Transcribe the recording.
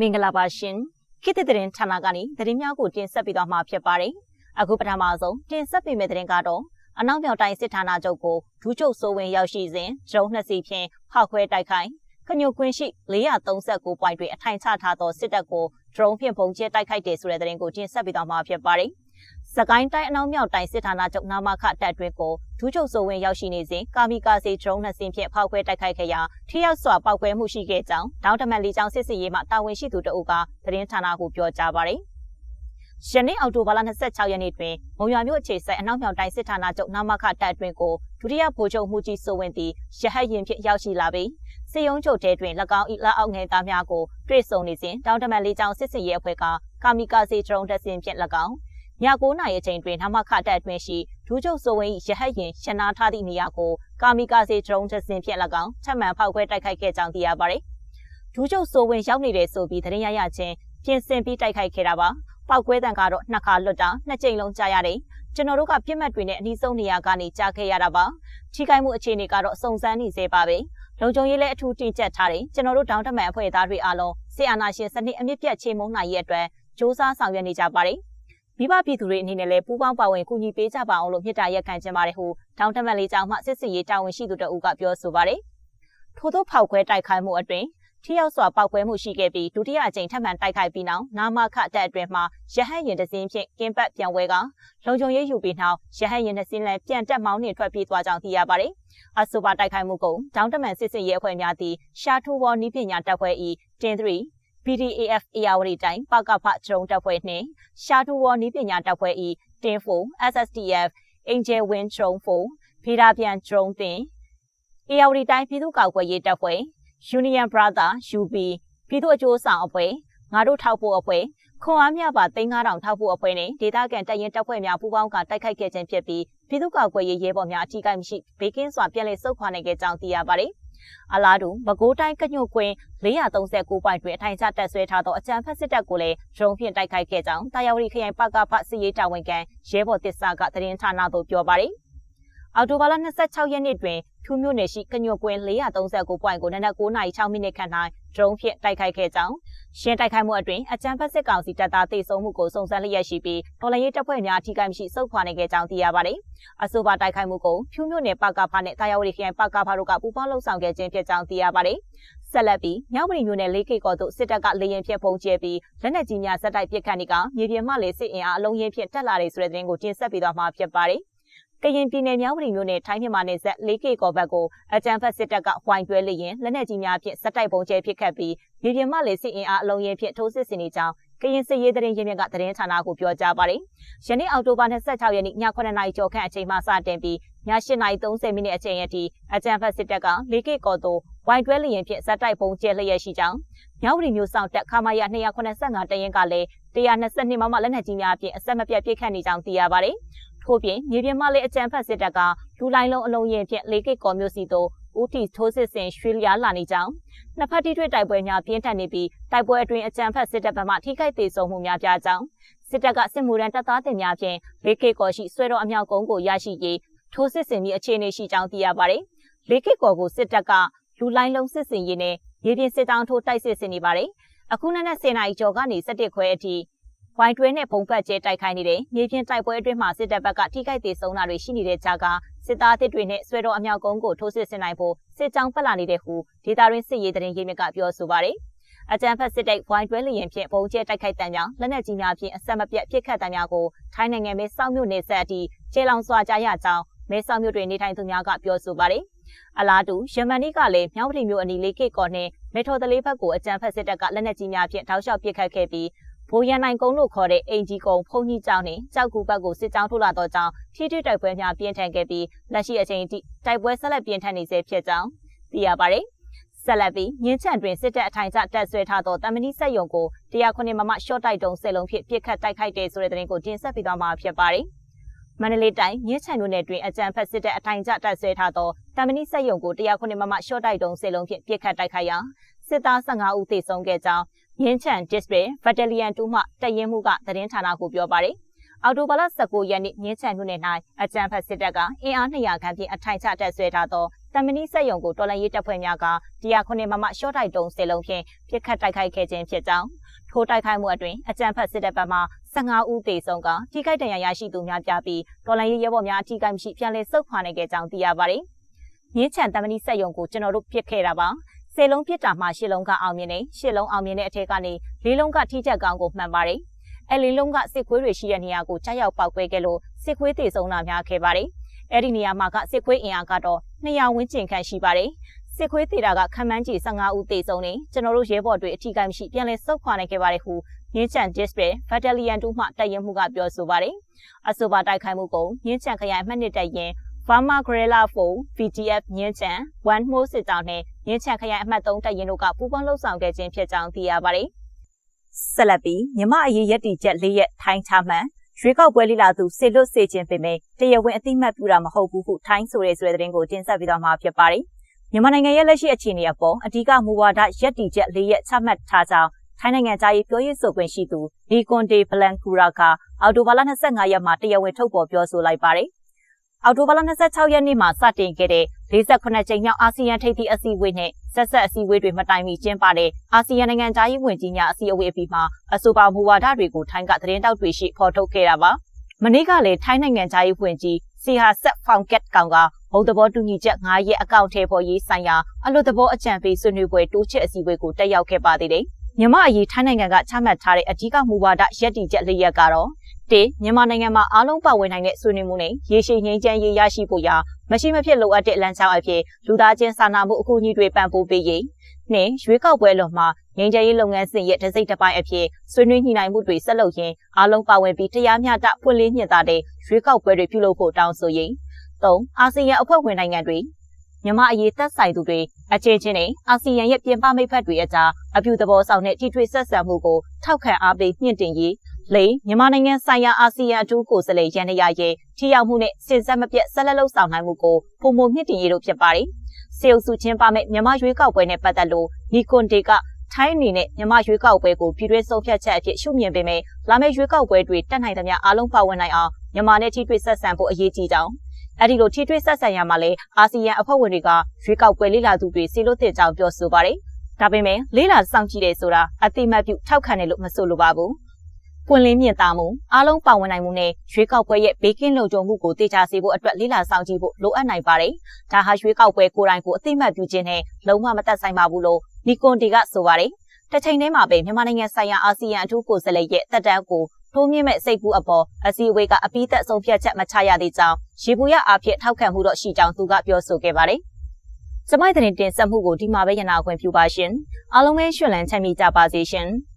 မင်္ဂလာပါရှင်ခေတ်သစ်သတင်းဌာနကနေသတင်းများကိုတင်ဆက်ပေးသွားမှာဖြစ်ပါတယ်အခုပထမဆုံးတင်ဆက်ပေးမယ့်သတင်းကတော့အနောက်မြောက်တိုင်းစစ်ဌာနချုပ်ကိုဒူးချုပ်စိုးဝင်ရောက်ရှိစဉ်ဒရုန်းနှစ်စီးဖြင့်ဖောက်ခွဲတိုက်ခိုက်ခညုကွင်းရှိ439ပွိုင်တွင်အထိုင်ချထားသောစစ်တပ်ကိုဒရုန်းဖြင့်ပုံကျဲတိုက်ခိုက်တယ်ဆိုတဲ့သတင်းကိုတင်ဆက်ပေးသွားမှာဖြစ်ပါတယ် စကိုင်းတိုင်းအနောက်မြောက်တိုင်းစစ်ဌာနချုပ်နာမခတပ်တွင်ကိုဒူးချုပ်စိုးဝင်ရောက်ရှိနေစဉ်ကာမီကာစီဒရုန်းနှစ်စင်းဖြင့်ဖောက်ခွဲတိုက်ခိုက်ခဲ့ရာထိရောက်စွာပောက်ကွဲမှုရှိခဲ့ကြောင်းဒေါင်းတမန်လီကျောင်းစစ်စစ်ရေးမှတာဝန်ရှိသူတအုပ်ကသတင်းဌာနကိုပြောကြားပါတယ်။ယနေ့အောက်တိုဘာလ26ရက်နေ့တွင်မုံရွာမြို့အခြေစိုက်အနောက်မြောက်တိုင်းစစ်ဌာနချုပ်နာမခတပ်တွင်ကိုဒုတိယဗိုလ်ချုပ်မှုကြီးစိုးဝင်သည်ရဟတ်ရင်ဖြင့်ရောက်ရှိလာပြီးစစ်ရုံးချုပ်တဲတွင်၎င်း၏လက်အောက်ငယ်သားများကိုတွေ့ဆုံနေစဉ်ဒေါင်းတမန်လီကျောင်းစစ်စစ်ရေးအဖွဲ့ကကာမီကာစီဒရုန်းတပ်စင်ဖြင့်၎င်း ည9နာရီအချိန်တွင်နမခတပ်အတွင်းရှိဒူးချုပ်စိုးဝင်းရဟတ်ရင်ရှနာထားသည့်နေရာကိုကာမီကာစီဒရုန်းတစ်စင်ဖြင့်၎င်းထပ်မံဖောက်ခွဲတိုက်ခိုက်ခဲ့ကြောင်းသိရပါတယ်။ဒူးချုပ်စိုးဝင်းရောက်နေတဲ့ဆိုပြီးသတင်းရရချင်းပြင်ဆင်ပြီးတိုက်ခိုက်ခဲ့တာပါ။ပောက်ကွဲတံကတော့နှစ်ခါလွတ်တာနှစ်ကြိမ်လုံးကြားရတယ်။ကျွန်တော်တို့ကပြစ်မှတ်တွေနဲ့အနည်းဆုံးနေရာကနေကြားခဲ့ရတာပါ။ထိခိုက်မှုအခြေအနေကတော့စုံစမ်းနေသေးပါပဲ။လုံခြုံရေးလည်းအထူးတင်ကျပ်ထားတယ်။ကျွန်တော်တို့ဒေါင်းတမန်အဖွဲ့သားတွေအားလုံးဆီအာနာရှင်စနစ်အမြင့်ပြတ်ချေမှုန်းနိုင်ရဲ့အတွက်စ조사ဆောင်ရွက်နေကြပါတယ်။ မိဘပြည်သူတွေအနေနဲ့လည်းပူးပေါင်းပါဝင်ကူညီပေးကြပါအောင်လို့မြစ်တာရက်ခံချင်ပါတယ်ဟုတောင်တမန်လေးကျောင်းမှစစ်စစ်ရေးတာဝန်ရှိသူတဦးကပြောဆိုပါတယ်။ထို့သောဖောက်ခွဲတိုက်ခိုက်မှုအတွင်းထိရောက်စွာပောက်ကွဲမှုရှိခဲ့ပြီးဒုတိယအကြိမ်ထပ်မံတိုက်ခိုက်ပြီးနောက်နာမခတက်အတွင်းမှာရဟတ်ရင်တစင်းဖြင့်ကင်းပတ်ပြန်ဝဲကလုံခြုံရေးယူပြီးနောက်ရဟတ်ရင်တစင်းလည်းပြန်တက်မောင်းနှင်ထွက်ပြေးသွားကြောင်းသိရပါတယ်။အဆိုပါတိုက်ခိုက်မှုကိုဒေါင်းတမန်စစ်စစ်ရေးအဖွဲ့များသည့်ရှာထူဝေါ်နီးပညာတပ်ဖွဲ့၏တင်3 PDAF အေယာဝတီတိုင်းပကဖကျုံတပ်ဖွဲ့နှင့်ရှာတူဝေါ်နီးပညာတပ်ဖွဲ့၏တင်ဖို SSTF အင်ဂျယ်ဝင်းကျုံဖိုဖေဒါပြန်ကျုံတင်အေယာဝတီတိုင်းပြည်သူ့ကာကွယ်ရေးတပ်ဖွဲ့ Union Brother UB ပြည်သူ့အကျိုးဆောင်အဖွဲ့ငါတို့ထောက်ဖို့အဖွဲ့ခွန်အားမြပါ3000ထောက်ဖို့အဖွဲ့နဲ့ဒေသခံတပ်ရင်တပ်ဖွဲ့များပူးပေါင်းကတိုက်ခိုက်ခဲ့ခြင်းဖြစ်ပြီးပြည်သူ့ကာကွယ်ရေးရဲဘော်များအထူးကိမရှိဘေးကင်းစွာပြန်လည်ဆုတ်ခွာနိုင်ခဲ့ကြောင်းသိရပါတယ်။ အလားတူမကိုးတိုင်းကညွတ်ကွင်း439ပိုင်တွင်အထိုင်ချတက်ဆွဲထားသောအကြံဖက်စစ်တပ်ကိုလည်းဒရုန်းဖြင့်တိုက်ခိုက်ခဲ့ကြောင်းတာယာဝတီခရိုင်ပကဖစစ်ရေးတာဝန်ခံရဲဘော်တစ္ဆာကသတင်းဌာနသို့ပြောပါရယ်အော်တိုဘာလ26ရက်နေ့တွင်ထူးမြို့နယ်ရှိကညွတ်ကွင်း439ပွိုင်ကိုနနက်9:06မိနစ်ခန့်၌ဒရုန်းဖြင့်တိုက်ခိုက်ခဲ့ကြောင်း ရှင်းတိုက်ခိုက်မှုအတွင်းအကြမ်းဖက်စစ်ကောင်စီတပ်သားတေဆုံးမှုကိုစုံစမ်းလျက်ရှိပြီးဒေါ်လာရေးတပ်ဖွဲ့များထိခိုက်မရှိစုခွာနိုင်ခဲ့ကြောင်းသိရပါတယ်။အဆိုပါတိုက်ခိုက်မှုကိုဖြူးမြို့နယ်ပကဖနဲ့တာယာဝတီခရိုင်ပကဖတို့ကပူးပေါင်းလှုပ်ဆောင်ခဲ့ခြင်းဖြစ်ကြောင်းသိရပါတယ်။ဆက်လက်ပြီးမြောက်ပြည်မြို့နယ်လေးကေကော်သို့စစ်တပ်ကလေရင်ဖြင့်ပုံကျဲပြီးလက်နက်ကြီးများဇက်တိုက်ပစ်ခတ်နေကမြေပြင်မှလေစစ်အင်အားအလုံးရင်းဖြင့်တက်လာတယ်ဆိုတဲ့သတင်းကိုတင်ဆက်ပေးသွားမှာဖြစ်ပါတယ်။ ကရင်ပြည်နယ်မြောက်ပြည်မြို့နယ်ထိုင်းမြန်မာနယ်စပ် 4K ကော်ဘက်ကိုအကြံဖက်စစ်တပ်ကဝိုင်းတွဲလျင်လက်နက်ကြီးများဖြင့်စက်တိုက်ပုံကျဲပစ်ခတ်ပြီးမြေပြင်မှလေစစ်အင်အားအလုံးရင်းဖြင့်ထိုးစစ်ဆင်နေကြောင်းကရင်စစ်ရေးသတင်းရင်းမြစ်ကသတင်းဌာနကိုပြောကြားပါတယ်။ယနေ့အောက်တိုဘာ26ရက်နေ့ည9:00နာရီကျော်ခန့်အချိန်မှစတင်ပြီးည8:30မိနစ်အချိန်အထိအကြံဖက်စစ်တပ်က 4K ကော်သို့ဝိုင်းတွဲလျင်ဖြင့်စက်တိုက်ပုံကျဲလျက်ရှိကြောင်းမြောက်ပြည်မြို့ဆောင်တက်ခမာယာ285တရင်ကလည်း122မမလက်နက်ကြီးများဖြင့်အဆက်မပြတ်ပစ်ခတ်နေကြောင်းသိရပါတယ်။ ထို့ပြင်မြေပြင်မှလည်းအကြံဖတ်စစ်တပ်ကလူလိုင်းလုံးအလုံးရင်ဖြင့်လေးကိတ်ကော်မျိုးစီတို့ဦးတီထိုးစစ်ဆင်ရွှေလျားလာနေကြောင်းနှစ်ဖက်ထိတွေ့တိုက်ပွဲများပြင်းထန်နေပြီးတိုက်ပွဲအတွင်းအကြံဖတ်စစ်တပ်ဘက်မှထိခိုက်ဒေဆုံးမှုများပြားကြောင်းစစ်တပ်ကစစ်မှုရန်တပ်သားတင်များဖြင့်လေးကိတ်ကော်ရှိဆွဲတော်အမြောက်ကုန်းကိုရရှိရေးထိုးစစ်ဆင်ပြီးအခြေအနေရှိကြောင်းသိရပါတယ်။လေးကိတ်ကော်ကိုစစ်တပ်ကလူလိုင်းလုံးစစ်စင်ရေးနဲ့ရေပြင်စစ်တောင်းထိုးတိုက်စစ်ဆင်နေပါတယ်။အခုနက်နဲ့10နာရီကျော်ကနေ17ခွဲအထိ ဝိုင်တွဲနဲ့ပုံပတ်ကျဲတိုက်ခိုက်နေတဲ့မြေပြင်တိုက်ပွဲအတွင်းမှာစစ်တပ်ဘက်ကထိခိုက်သေးဆုံးတာတွေရှိနေတဲ့ကြားကစစ်သားတစ်တွေနဲ့ဆွဲတော်အမြောက်ကုန်းကိုထိုးစစ်ဆင်နိုင်ဖို့စစ်ကြောင်းပတ်လာနေတဲ့ဟုဒေတာရင်းစစ်ရေးတရင်ရေးမြစ်ကပြောဆိုပါတယ်။အကြံဖက်စစ်တပ်ဝိုင်းတွဲလျင်ဖြင့်ပုံကျဲတိုက်ခိုက်တံများလက်နက်ကြီးများဖြင့်အဆက်မပြတ်ပစ်ခတ်တံများကိုထိုင်းနိုင်ငံမဲဆောက်မြို့နယ်ဆက်အထိကျေလောင်စွာကြားရကြောင်းမဲဆောက်မြို့တွင်နေထိုင်သူများကပြောဆိုပါတယ်။အလားတူယမန်နီကလည်းမြောက်ပြည်မြို့အနီးလေးကိတ်ကော်နဲ့မေထော်တလေးဘက်ကိုအကြံဖက်စစ်တပ်ကလက်နက်ကြီးများဖြင့်ထောက်လျှောက်ပစ်ခတ်ခဲ့ပြီး ဘိုးရန်နိုင်ကုန်းလို့ခေါ်တဲ့အင်ဂျီကုန်းဖုန်ကြီးကျောင်းနှင့်ကြောက်ကူဘက်ကိုစစ်ကြောင်းထိုးလာတော့ကြောင်းထိထိတိုက်ပွဲများပြင်းထန်ခဲ့ပြီးလက်ရှိအချိန်ထိတိုက်ပွဲဆက်လက်ပြင်းထန်နေဆဲဖြစ်ကြောင်းသိရပါတယ်။ဆက်လက်ပြီးမြင်းချံတွင်စစ်တပ်အထိုင်ကျတပ်ဆွဲထားသောတမနီဆက်ယုံကို109မမရှော့တိုက်တုံးစက်လုံးဖြင့်ပစ်ခတ်တိုက်ခိုက်တဲ့ဆိုတဲ့သတင်းကိုတင်ဆက်ပေးသွားမှာဖြစ်ပါတယ်။မန္တလေးတိုင်းမြင်းချံမြို့နယ်တွင်အကြံဖက်စစ်တပ်အထိုင်ကျတပ်ဆွဲထားသောတမနီဆက်ယုံကို109မမရှော့တိုက်တုံးစက်လုံးဖြင့်ပစ်ခတ်တိုက်ခိုက်ရာစစ်သား15ဦးသေဆုံးခဲ့ကြောင်း ရင်းချန် District Battalion 2မှတရင်မှုကသတင်းဌာနကိုပြောပါတယ်။အော်တိုဘာလ19ရက်နေ့မြင်းချန်မြို့နယ်၌အကြံဖက်စစ်တပ်ကအင်အား200ခန့်ဖြင့်အထိုင်ချတပ်ဆွဲထားသောတတမနီစက်ယုံကိုတော်လန်ရေးတပ်ဖွဲ့များက109မမရှော့တိုက်တုံးစလုံးဖြင့်ပြစ်ခတ်တိုက်ခိုက်ခဲ့ခြင်းဖြစ်ကြောင်းထိုးတိုက်ခိုက်မှုအတွင်းအကြမ်းဖက်စစ်တပ်ဘက်မှ15ဦးသေဆုံးကထိခိုက်ဒဏ်ရာရရှိသူများပြပြီးတော်လန်ရေးရဲဘော်များအထိခိုက်မရှိပြန်လည်ဆုတ်ခွာနိုင်ခဲ့ကြောင်းသိရပါတယ်။မြင်းချံတမနီစက်ယုံကိုကျွန်တော်တို့ပြစ်ခဲ့တာပါ။ ဆယ်လုံးပြစ်တာမှရှစ်လုံးကအောင်မြင်နေရှစ်လုံးအောင်မြင်တဲ့အထက်ကနေလေးလုံးကထိချက်ကောင်းကိုမှန်ပါတယ်။အဲလေးလုံးကစစ်ခွေးတွေရှိတဲ့နေရာကိုကြားရောက်ပောက်ကွဲခဲ့လို့စစ်ခွေးသေဆုံးတာများခဲ့ပါတယ်။အဲ့ဒီနေရာမှာကစစ်ခွေးအင်အားကတော့200ဝန်းကျင်ခန့်ရှိပါတယ်။စစ်ခွေးတေတာကခမန်းကြီး15ဦးသေဆုံးနေကျွန်တော်တို့ရဲဘော်တွေအထီးကိုင်းမရှိပြန်လည်ဆုတ်ခွာနိုင်ခဲ့ပါတယ်ဟုမြင်းချန် district battalion 2မှတိုက်ရင်မှုကပြောဆိုပါတယ်။အဆိုပါတိုက်ခိုက်မှုကိုမြင်းချန်ခရိုင်မှတ်နှစ်တိုက်ရင် Farmer Guerrilla 4 VTF မြင်းချန် One More စစ်တောင်းနဲ့မြင်းချန်ခရိုင်အမှတ်3တိုက်ရင်တို့ကပူးပေါင်းလှုပ်ဆောင်ခဲ့ခြင်းဖြစ်ကြောင်းသိရပါတယ်။ဆက်လက်ပြီးမြမအရေးရက်တီချက်၄ရက်ထိုင်းချမှန်ရွေးကောက်ပွဲလိလာသူစေလွတ်စေခြင်းပေမဲ့တရားဝင်အသိမှတ်ပြုတာမဟုတ်ဘူးဟုထိုင်းဆိုတဲ့ဆိုတဲ့သတင်းကိုတင်ဆက်ပြီးတော့မှာဖြစ်ပါတယ်။မြန်မာနိုင်ငံရဲ့လက်ရှိအခြေအနေအပေါ်အဓိကမူဝါဒရက်တီချက်၄ရက်ချမှတ်ထားကြောင်းထိုင်းနိုင်ငံသားရေးပြောရေးဆိုခွင့်ရှိသူလီကွန်ဒေဘလန်ကူရာကအော်တိုဘာလ25ရက်မှာတရားဝင်ထုတ်ဖော်ပြောဆိုလိုက်ပါတယ်။ အော်တိုဘာလ26ရက်နေ့မှာစတင်ခဲ့တဲ့48ကြိမ်မြောက်အာဆီယံထိပ်သီးအစည်းအဝေးနဲ့ဆက်ဆက်အစည်းအဝေးတွေမတိုင်မီကျင်းပတဲ့အာဆီယံနိုင်ငံသားရေးဝန်ကြီးများအစည်းအဝေးအပြီးမှာအဆိုပါမူဝါဒတွေကိုထိုင်းကသတင်းတောက်တွေရှိဖော်ထုတ်ခဲ့တာပါ။မနေ့ကလည်းထိုင်းနိုင်ငံသားရေးဝန်ကြီးစီဟာဆက်ဖောင်ကက်ကောင်ကဘုံသဘောတူညီချက်9ရက်အကောင့်ထဲပေါ်ရေးဆိုင်ရာအလို့သဘောအကြံပေးဆွေးနွေးပွဲတိုးချဲ့အစည်းအဝေးကိုတက်ရောက်ခဲ့ပါသေးတယ်။မြမအရေးထိုင်းနိုင်ငံကချမှတ်ထားတဲ့အဓိကမူဝါဒရက်တီချက်လေးရက်ကတော့ တေမြန်မာနိုင်ငံမှာအားလုံးပါဝင်နိုင်တဲ့ဆွေးနွေးမှုနဲ့ရေရှည်ငြိမ်းချမ်းရေးရရှိဖို့ရာမရှိမဖြစ်လိုအပ်တဲ့လမ်းကြောင်းအဖြစ်လူသားချင်းစာနာမှုအကူအညီတွေပံ့ပိုးပေးရေးနှင့်ရွေးကောက်ပွဲလွန်မှာငြိမ်းချမ်းရေးလုပ်ငန်းစဉ်ရဲ့တစိမ့်တစ်ပိုင်းအဖြစ်ဆွေးနွေးညှိနှိုင်းမှုတွေဆက်လုပ်ရင်းအားလုံးပါဝင်ပြီးတရားမျှတဖွင့်လင်းမြင့်တာတဲ့ရွေးကောက်ပွဲတွေပြုလုပ်ဖို့တောင်းဆိုရင်း၃အာဆီယံအဖွဲ့ဝင်နိုင်ငံတွေမြန်မာအရေးသက်ဆိုင်သူတွေအချင်းချင်းနဲ့အာဆီယံရဲ့ပြင်ပမိတ်ဖက်တွေအကြားအပြုသဘောဆောင်တဲ့ထိထွေဆက်ဆံမှုကိုထောက်ခံအားပေးမြင့်တင်ရေး လေမြန်မာနိုင်ငံဆိုင်ရာအာဆီယံအထူးကိုယ်စားလှယ်ရန်ရရဲ့ထိရောက်မှုနဲ့စင်ဆက်မပြတ်ဆက်လက်လှုပ်ဆောင်နိုင်မှုကိုပုံမမြင့်တင်ရေးတို့ဖြစ်ပါတယ်။စေအုပ်စုချင်းပါမဲ့မြန်မာရွေးကောက်ပွဲနဲ့ပတ်သက်လို့နီကွန်ဒေကထိုင်းအနေနဲ့မြန်မာရွေးကောက်ပွဲကိုပြည်တွင်းဆုံးဖြတ်ချက်အဖြစ်ရှုမြင်ပေမဲ့လာမယ့်ရွေးကောက်ပွဲတွေတက်နိုင်သမျှအားလုံးပါဝင်နိုင်အောင်မြန်မာနဲ့ထိတွေ့ဆက်ဆံဖို့အရေးကြီးကြောင်းအဲ့ဒီလိုထိတွေ့ဆက်ဆံရမှာလဲအာဆီယံအဖွဲ့ဝင်တွေကရွေးကောက်ပွဲလေးလာသူတွေစီလို့တင်ကြောင်းပြောဆိုပါတယ်။ဒါပေမဲ့လေးလာစောင့်ကြည့်တယ်ဆိုတာအတိမတ်ပြုထောက်ခံတယ်လို့မဆိုလိုပါဘူး။ ပွင့်လင်းမြင့်တာမှုအားလုံးပါဝင်နိုင်မှုနဲ့ရွေးကောက်ပွဲရဲ့ဘေးကင်းလုံခြုံမှုကိုတေချာစေဖို့အတွက်လေးလာစောင့်ကြည့်ဖို့လိုအပ်နိုင်ပါတယ်။ဒါဟာရွေးကောက်ပွဲကိုယ်တိုင်ကိုအတိမတ်ပြုခြင်းနဲ့လုံးဝမသက်ဆိုင်ပါဘူးလို့နီကွန်တီကဆိုပါတယ်။တစ်ချိန်တည်းမှာပဲမြန်မာနိုင်ငံဆိုင်ရာအာဆီယံအထူးကိုယ်စားလှယ်ရဲ့တက်တန်းကိုတိုးမြင့်မဲ့စိတ်ကူးအပေါ်အစည်းအဝေးကအပိသက်ဆုံးဖြတ်ချက်မချရသေးကြောင်းရေဘူးရအားဖြင့်ထောက်ခံမှုတော့ရှိကြောင်းသူကပြောဆိုခဲ့ပါတယ်။စမိုက်တဲ့တင်ဆက်မှုကိုဒီမှာပဲရနာခွင့်ပြုပါရှင်။အားလုံးပဲရှင်လန်းချမ်းမြေ့ကြပါစေရှင်။